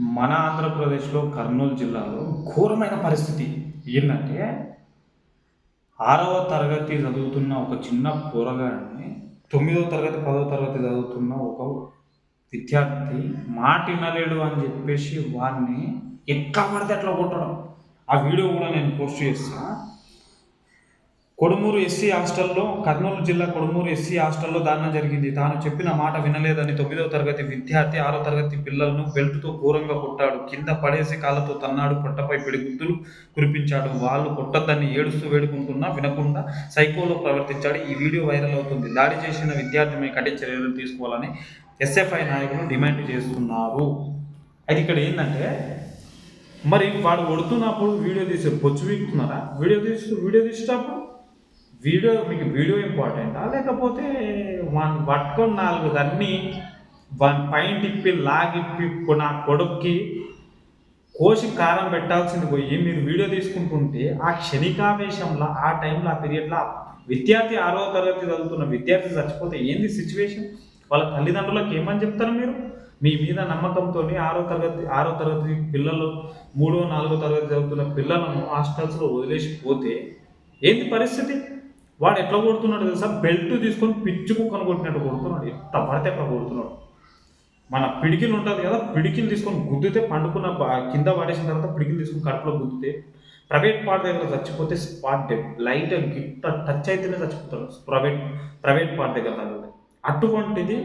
మన ఆంధ్రప్రదేశ్లో కర్నూలు జిల్లాలో ఘోరమైన పరిస్థితి ఏంటంటే ఆరవ తరగతి చదువుతున్న ఒక చిన్న కూరగాయని తొమ్మిదవ తరగతి పదవ తరగతి చదువుతున్న ఒక విద్యార్థి మాటినలేడు అని చెప్పేసి వాడిని ఎట్లా పడితే అట్లా కొట్టడం. ఆ వీడియో కూడా నేను పోస్ట్ చేస్తా. కొడుమూరు ఎస్సీ హాస్టల్లో కర్నూలు జిల్లా కొడుమూరు ఎస్సీ హాస్టల్లో దారుణం జరిగింది. తాను చెప్పిన మాట వినలేదని తొమ్మిదవ తరగతి విద్యార్థి ఆరో తరగతి పిల్లలను బెల్ట్తో ఘోరంగా కొట్టాడు. కింద పడేసి కాళ్ళతో తన్నాడు. పొట్టపై పిడిగుద్దులు కురిపించాడు. వాళ్ళు కొట్టద్దని ఏడుస్తూ వేడుకుంటున్నా వినకుండా సైకోలో ప్రవర్తించాడు. ఈ వీడియో వైరల్ అవుతుంది. దాడి చేసిన విద్యార్థిపై కఠిన చర్యలు తీసుకోవాలని ఎస్ఎఫ్ఐ నాయకులు డిమాండ్ చేస్తున్నారు. అది ఇక్కడ ఏంటంటే మరి వాడు కొడుతున్నప్పుడు వీడియో తీసే బొచ్చు వీక్తున్నారా? వీడియో తీస్తూ వీడియో తీసేటప్పుడు వీడియో మీకు వీడియో ఇంపార్టెంటా? లేకపోతే వన్ పట్టుకొని నాలుగు దాన్ని వన్ పైన తిప్పి లాగిప్పి నా కొడుక్కి కోసి కారం పెట్టాల్సింది పోయి మీరు వీడియో తీసుకుంటుంటే ఆ క్షణికావేశంలో ఆ టైంలో ఆ పీరియడ్లో విద్యార్థి ఆరో తరగతి చదువుతున్న విద్యార్థి చచ్చిపోతే ఏంది సిచ్యువేషన్ వాళ్ళ తల్లిదండ్రులకు ఏమని చెప్తారు మీరు? మీ మీద నమ్మకంతో ఆరో తరగతి ఆరో తరగతి పిల్లలు మూడో నాలుగో తరగతి చదువుతున్న పిల్లలను హాస్టల్స్లో వదిలేసి పోతే ఏంది పరిస్థితి? వాడు ఎట్లా కొడుతున్నాడు తెలుసా? బెల్ట్ తీసుకొని పిచ్చి కుక్కను కొట్టినట్టు కొడుతున్నాడు. ఎంత పడితే అట్లా కొడుతున్నాడు. మన పిడికిలు ఉంటుంది కదా పిడికిలు తీసుకొని గుద్దితే పండుకున్న కింద పడేసిన తర్వాత పిడికిలు తీసుకొని కడుపులో గుద్దితే ప్రైవేట్ పార్ట్ దగ్గర చచ్చిపోతే స్పాట్ డెడ్ లైట్ గిట్ట టచ్ అయితేనే చచ్చిపోతాడు. ప్రైవేట్ ప్రైవేట్ పార్ట్ దగ్గర తగిలితే. అటువంటిది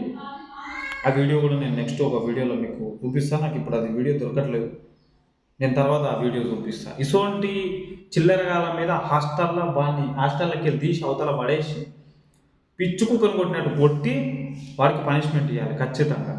ఆ వీడియో కూడా నేను నెక్స్ట్ ఒక వీడియోలో మీకు చూపిస్తాను. నాకు ఇప్పుడు అది వీడియో దొరకట్లేదు. నేను తర్వాత ఆ వీడియో చూపిస్తాను ఇటువంటి చిల్లరగాల మీద హాస్టల్లో బాని హాస్టల్లోకి వెళ్ళి తీసి అవతల పడేసి పిచ్చుకు కొనుగొట్టినట్టు కొట్టి వారికి పనిష్మెంట్ ఇవ్వాలి ఖచ్చితంగా.